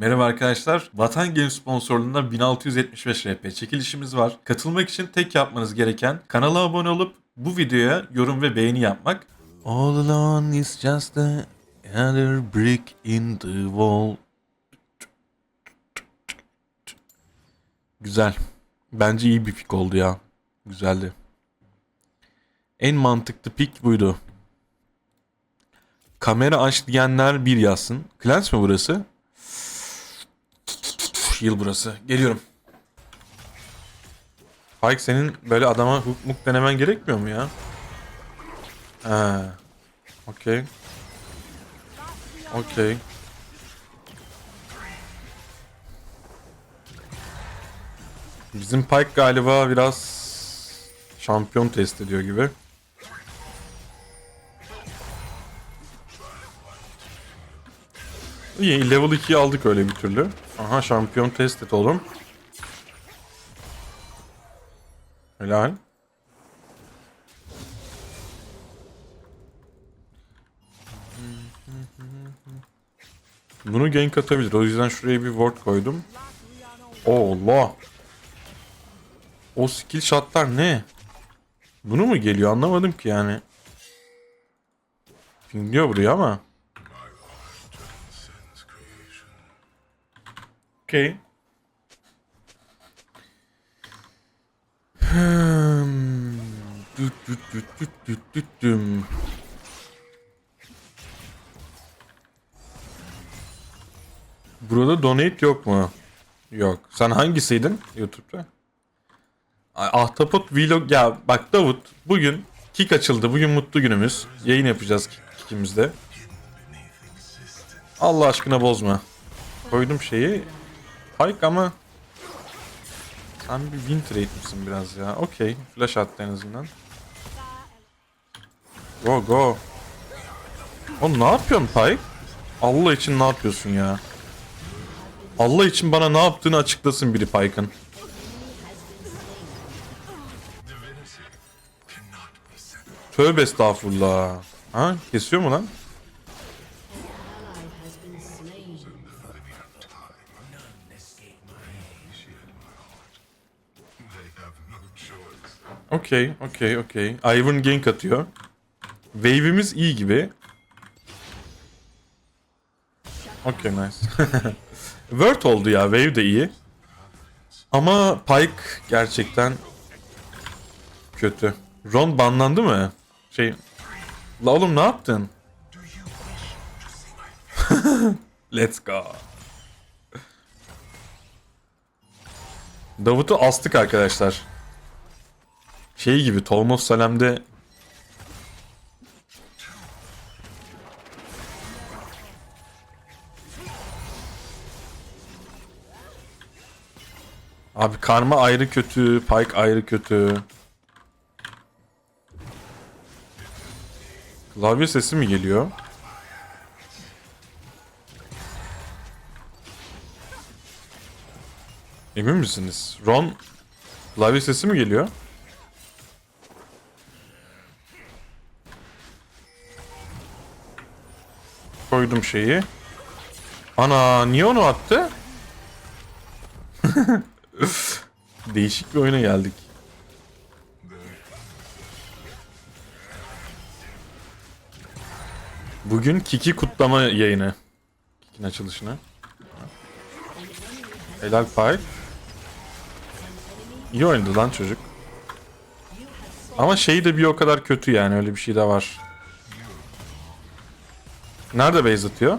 Merhaba arkadaşlar. Vatan Game sponsorluğunda 1675 RP çekilişimiz var. Katılmak için tek yapmanız gereken kanala abone olup bu videoya yorum ve beğeni yapmak. All alone is just another brick in the wall. Güzel. Bence iyi bir pick oldu ya. Güzeldi. En mantıklı pick buydu. Kamera aç diyenler bir yazsın. Clans mı burası? Yıl burası. Geliyorum. Pike senin böyle adama hook denemen gerekmiyor mu ya? Ha. Okey. Okey. Bizim Pike galiba biraz şampiyon test ediyor gibi. İyi level 2'yi aldık öyle bir türlü. Aha şampiyon test et oğlum. Helal. Bunu gank atabilir. O yüzden şuraya bir ward koydum. Allah. O skill shotlar ne? Bunu mu geliyor anlamadım ki yani. Pingliyor buraya ama. Okey. Hmm. Burada donate yok mu? Yok. Sen hangisiydin YouTube'da? Ay, Ahtapot Vlog ya bak Davut bugün kick açıldı. Bugün mutlu günümüz. Yayın yapacağız kick- kickimizde. Allah aşkına bozma. Koydum şeyi. Pike ama sen bir win trade misin biraz ya? Okey. Flash attı en azından. Go go. Oğlum ne yapıyorsun Pike? Allah için ne yapıyorsun ya? Allah için bana ne yaptığını açıklasın biri Pike'ın. Tövbe estağfurullah. Ha kesiyor mu lan? Okey, okey, okey. Ivan gank atıyor. Wave'imiz iyi gibi. Okey nice. Word oldu ya. Wave de iyi. Ama Pike gerçekten kötü. Ron banlandı mı? Şey... La oğlum ne yaptın? Let's go. Davut'u astık arkadaşlar. Şey gibi Tolmos Salem'de Abi karma ayrı kötü, Pike ayrı kötü. Klavye sesi mi geliyor? Emin misiniz? Ron klavye sesi mi geliyor? Koydum şeyi. Ana niye onu attı? Değişik bir oyuna geldik. Bugün Kiki kutlama yayını. Kiki'nin açılışını. Helal Pike. İyi oynadı lan çocuk. Ama şey de bir o kadar kötü yani öyle bir şey de var. Nerede base atıyor?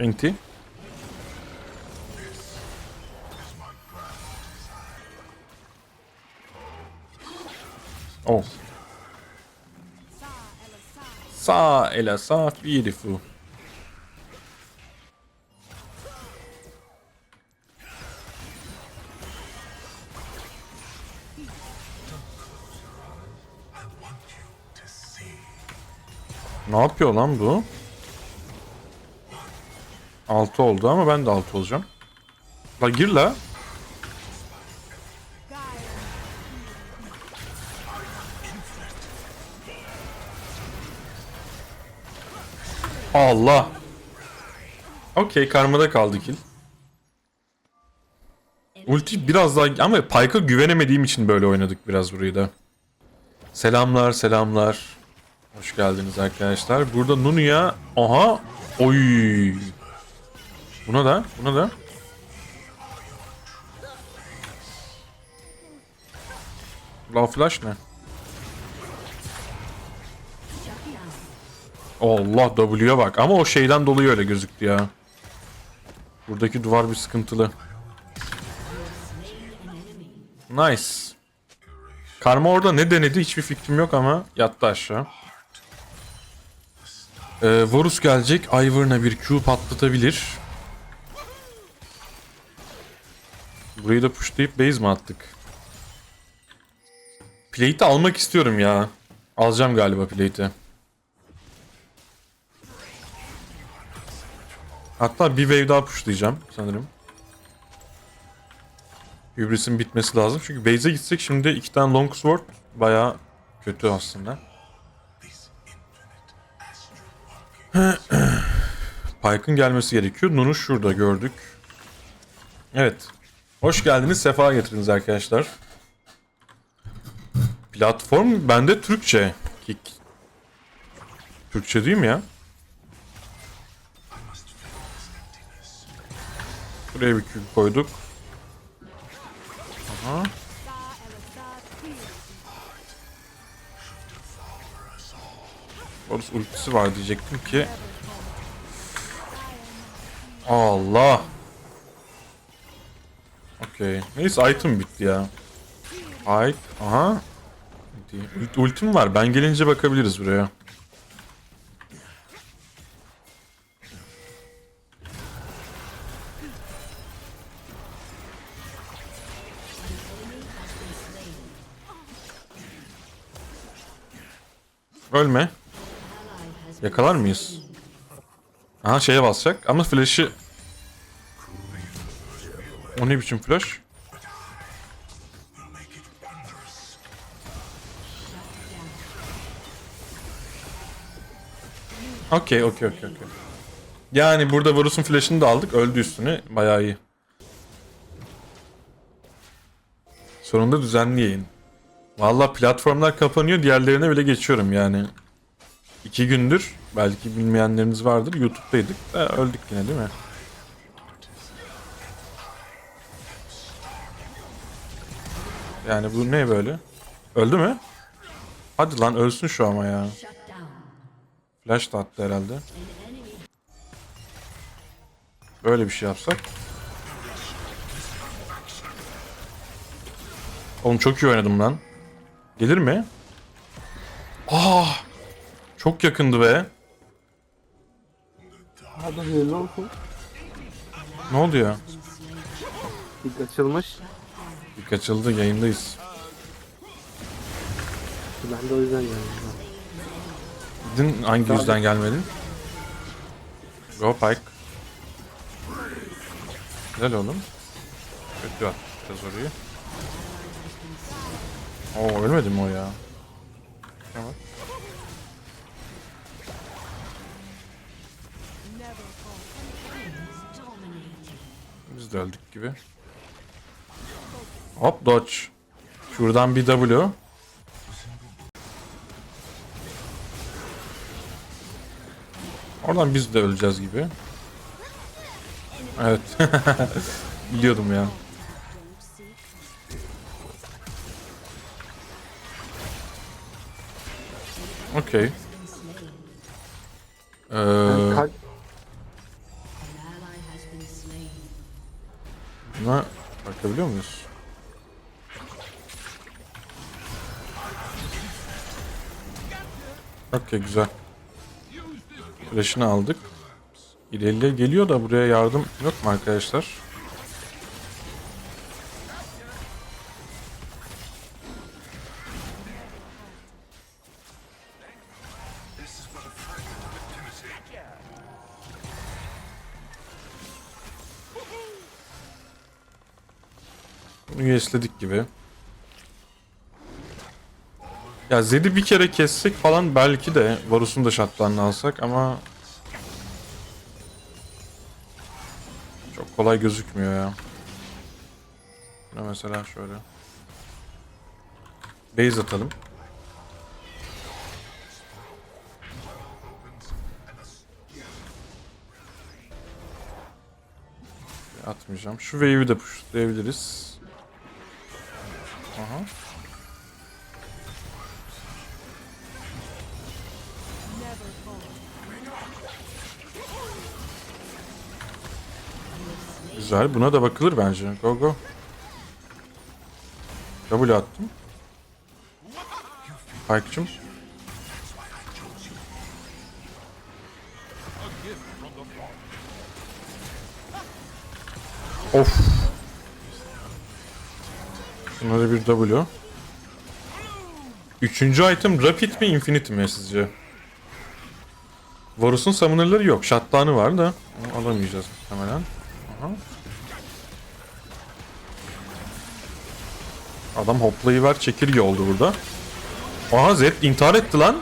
Inti. Oh. Sağ ele sağ beautiful. Ne yapıyor lan bu? 6 oldu ama ben de 6 olacağım. La gir la. Allah. Okey karmada kaldı kill. Ulti biraz daha ama Pyke'a güvenemediğim için böyle oynadık biraz burayı da. Selamlar selamlar. Hoş geldiniz arkadaşlar. Burada Nunu'ya aha oy. Buna da buna da. La flash ne? Allah W'ye bak ama o şeyden dolayı öyle gözüktü ya. Buradaki duvar bir sıkıntılı. Nice. Karma orada ne denedi hiçbir fikrim yok ama yattı aşağı. Ee, Varus gelecek. Ivern'a bir Q patlatabilir. Burayı da pushlayıp base mi attık? Plate'i almak istiyorum ya. Alacağım galiba plate'i. Hatta bir wave daha pushlayacağım sanırım. Hybris'in bitmesi lazım. Çünkü base'e gitsek şimdi iki tane longsword baya kötü aslında. Pyke'ın gelmesi gerekiyor. Nunu şurada gördük. Evet. Hoş geldiniz. Sefa getirdiniz arkadaşlar. Platform bende Türkçe. Kick. Türkçe değil mi ya? Buraya bir kül koyduk. Aha. Horus ultisi var diyecektim ki. Allah. Okey. Neyse item bitti ya. Ay, aha. Ult- Ultim var. Ben gelince bakabiliriz buraya. Ölme. Yakalar mıyız? Aha şeye basacak ama flash'ı... O ne biçim flash? Okey okey okey okey. Yani burada Varus'un flash'ını da aldık. Öldü üstüne. Bayağı iyi. Sonunda düzenli yayın. Valla platformlar kapanıyor. Diğerlerine bile geçiyorum yani. İki gündür belki bilmeyenleriniz vardır. YouTube'daydık. Da öldük yine değil mi? Yani bu ne böyle? Öldü mü? Hadi lan ölsün şu ama ya. Flash da attı herhalde. Böyle bir şey yapsak. Oğlum çok iyi oynadım lan. Gelir mi? Ah! Çok yakındı be. Hadi hayırlı olsun. Ne oldu ya? İlk açılmış. Bir kaçıldı yayındayız. Ben de o yüzden geldim. Dün hangi yüzden gelmedin? Go Pike. Güzel oğlum. Kötü atacağız orayı. Oo ölmedi mi o ya? Evet. Biz de öldük gibi. Hop dodge. Şuradan bir W. Oradan biz de öleceğiz gibi. Evet. Biliyordum ya. Okey. Okey güzel. Flash'ını aldık. İleriye geliyor da buraya yardım yok mu arkadaşlar? Bunu yesledik gibi. Ya Zed'i bir kere kessek falan belki de Varus'un da şartlarını alsak ama... Çok kolay gözükmüyor ya. Buna mesela şöyle. Base atalım. Atmayacağım. Şu wave'i de pushlayabiliriz. Güzel. Buna da bakılır bence. Go go. W attım. Pike'cım. Of. Bunlara bir W. Üçüncü item Rapid mi Infinity mi sizce? Varus'un summoner'ları yok. Shutdown'ı var da onu alamayacağız muhtemelen. Aha. Adam hoplayıver çekirge oldu burada. Aha Zed intihar etti lan.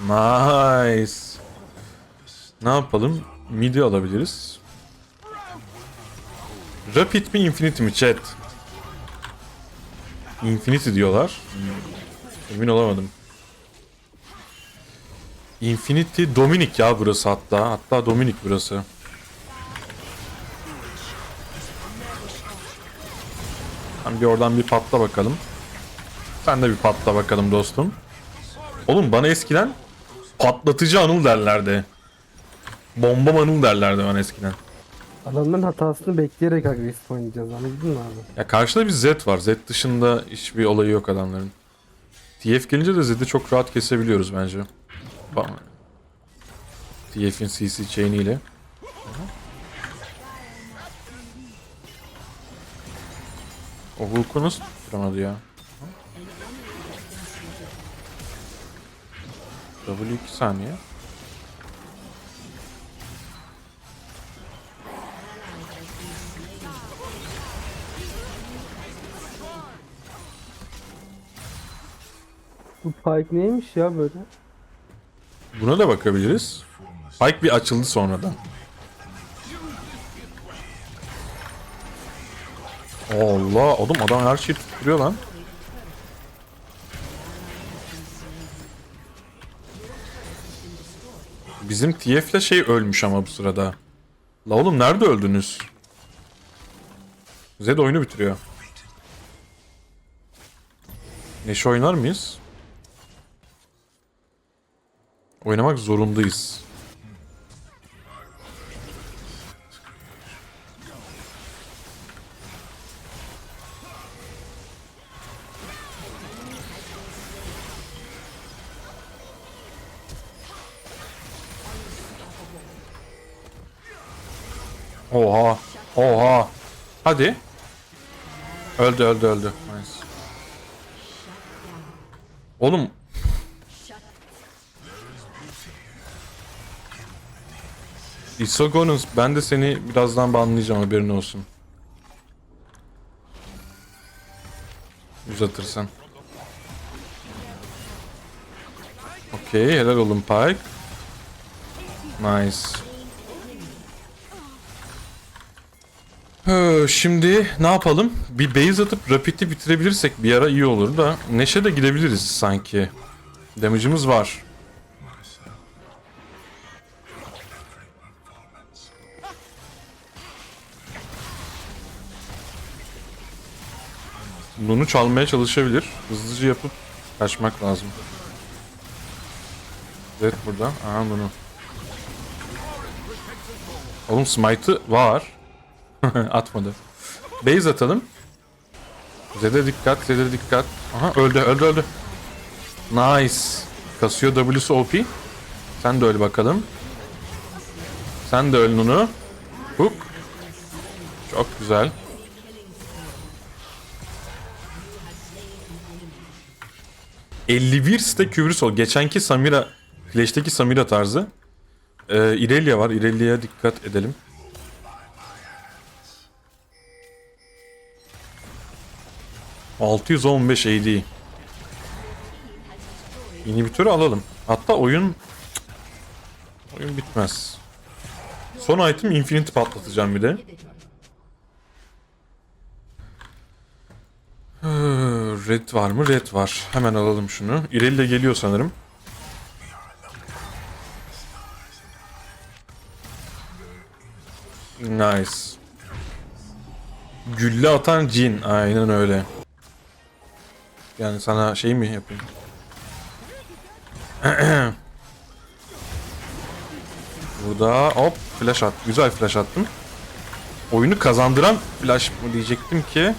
Nice. Ne yapalım? Midi alabiliriz. Rapid mi Infinity mi chat? Infinity diyorlar. Emin olamadım. Infinity Dominic ya burası hatta. Hatta Dominic burası. Sen bir oradan bir patla bakalım. Sen de bir patla bakalım dostum. Oğlum bana eskiden patlatıcı anıl derlerdi. Bomba anıl derlerdi bana eskiden. Adamların hatasını bekleyerek agresif oynayacağız anladın mı abi? Ya karşıda bir Z var. Z dışında hiçbir olayı yok adamların. TF gelince de Z'de çok rahat kesebiliyoruz bence. TF'in CC chain'i ile. O Hulk'u nasıl tutturamadı ya? W 2 saniye. Bu Pike neymiş ya böyle? Buna da bakabiliriz. Pike bir açıldı sonradan. Allah oğlum adam her şeyi tutturuyor lan. Bizim TF'le şey ölmüş ama bu sırada. La oğlum nerede öldünüz? Zed oyunu bitiriyor. Neşe oynar mıyız? Oynamak zorundayız. Oha. Oha. Hadi. Öldü öldü öldü. Nice. Oğlum Isogonus ben de seni birazdan banlayacağım haberin olsun. Uzatırsan. Okey helal olun Pike. Nice. Şimdi ne yapalım? Bir base atıp rapid'i bitirebilirsek bir ara iyi olur da Neşe de gidebiliriz sanki. Damage'ımız var. Bunu çalmaya çalışabilir. Hızlıca yapıp kaçmak lazım. Evet burada. Aha bunu. Oğlum smite'ı var. Atmadı. Base atalım. Zed'e dikkat, Zed'e dikkat. Aha öldü, öldü, öldü. Nice. Kasıyor W'su OP. Sen de öl bakalım. Sen de öl Nunu. Hook. Çok güzel. ...51 stack Kübrüsol. Geçenki Samira... Flash'teki Samira tarzı. Ee, Irelia var. Irelia'ya dikkat edelim. ...615 AD. İnhibitörü alalım. Hatta oyun... Oyun bitmez. Son item Infinity patlatacağım bir de. Ee, Red var mı? Red var. Hemen alalım şunu. İrelia geliyor sanırım. Nice. Gülle atan cin. Aynen öyle. Yani sana şey mi yapayım? Burada hop flash at. Güzel flash attım. Oyunu kazandıran flash mı diyecektim ki.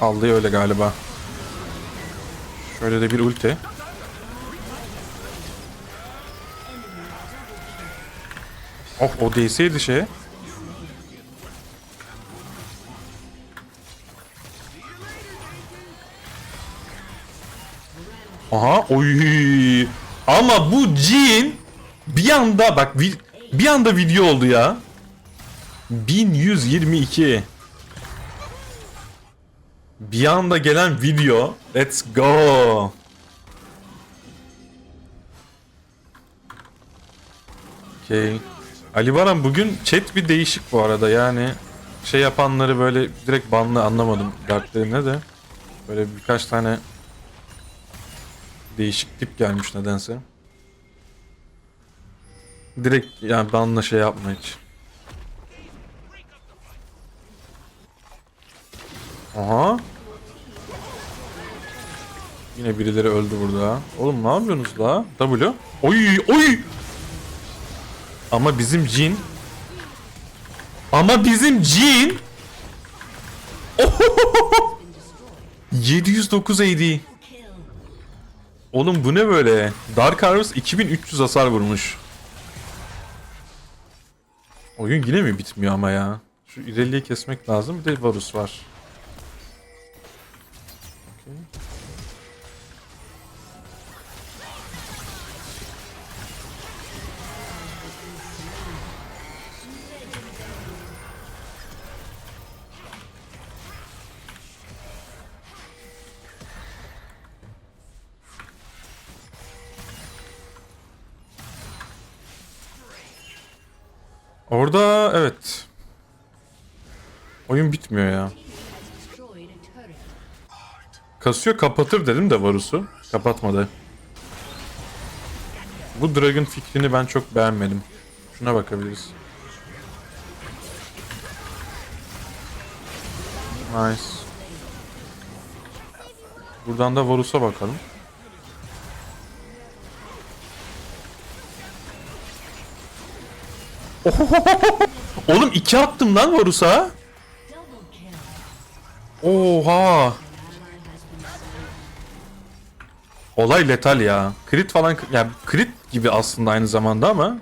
Aldı öyle galiba. Şöyle de bir ulti. Oh o değseydi şeye. Aha oy. Ama bu Jin bir anda bak bir anda video oldu ya. 1122. Bir anda gelen video. Let's go. Okay. Ali Baran bugün chat bir değişik bu arada yani şey yapanları böyle direkt banlı anlamadım dertlerine de. Böyle birkaç tane değişik tip gelmiş nedense. Direkt yani banla şey yapma hiç. Aha. Yine birileri öldü burada. Oğlum ne yapıyorsunuz la? W. Oy oy. Ama bizim cin. Ama bizim cin. 709 AD. Oğlum bu ne böyle? Dark Harvest 2300 hasar vurmuş. Oyun yine mi bitmiyor ama ya? Şu ileriyi kesmek lazım. Bir de Varus var. Orada evet. Oyun bitmiyor ya. Kasıyor kapatır dedim de Varus'u. Kapatmadı. Bu Dragon fikrini ben çok beğenmedim. Şuna bakabiliriz. Nice. Buradan da Varus'a bakalım. Oğlum iki attım lan Varus'a. Oha. Olay letal ya. Crit falan ya crit gibi aslında aynı zamanda ama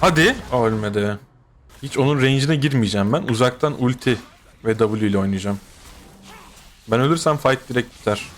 Hadi. Ölmedi. Hiç onun range'ine girmeyeceğim ben. Uzaktan ulti ve W ile oynayacağım. Ben ölürsem fight direkt biter.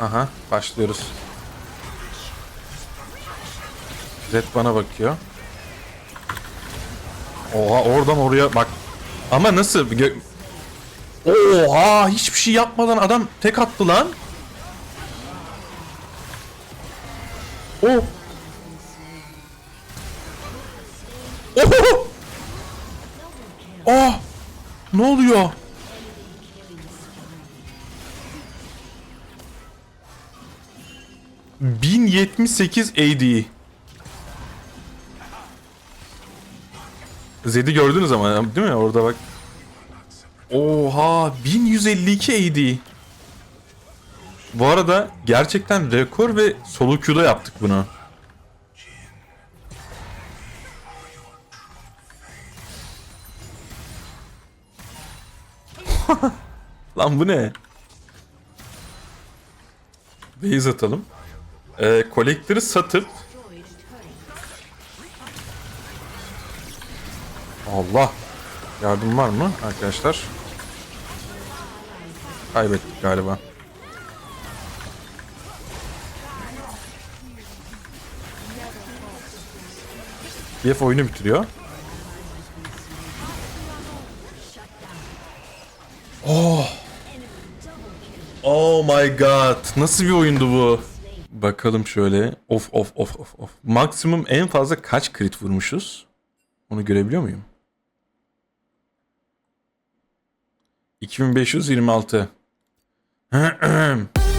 Aha başlıyoruz. Zed bana bakıyor. Oha oradan oraya bak. Ama nasıl? Oha hiçbir şey yapmadan adam tek attı lan. Oh. Oh. Oh. Ne oluyor? ...1078 AD. Zed'i gördünüz ama değil mi? Orada bak. Oha 1152 AD. Bu arada gerçekten rekor ve solo queue'da yaptık bunu. Lan bu ne? Base atalım. Ee, Collector'ı satıp Allah. Yardım var mı arkadaşlar? Kaybettik galiba. Yef oyunu bitiriyor. Oh. Oh my god. Nasıl bir oyundu bu? Bakalım şöyle. Of of of of of. Maksimum en fazla kaç crit vurmuşuz? Onu görebiliyor muyum? 2526.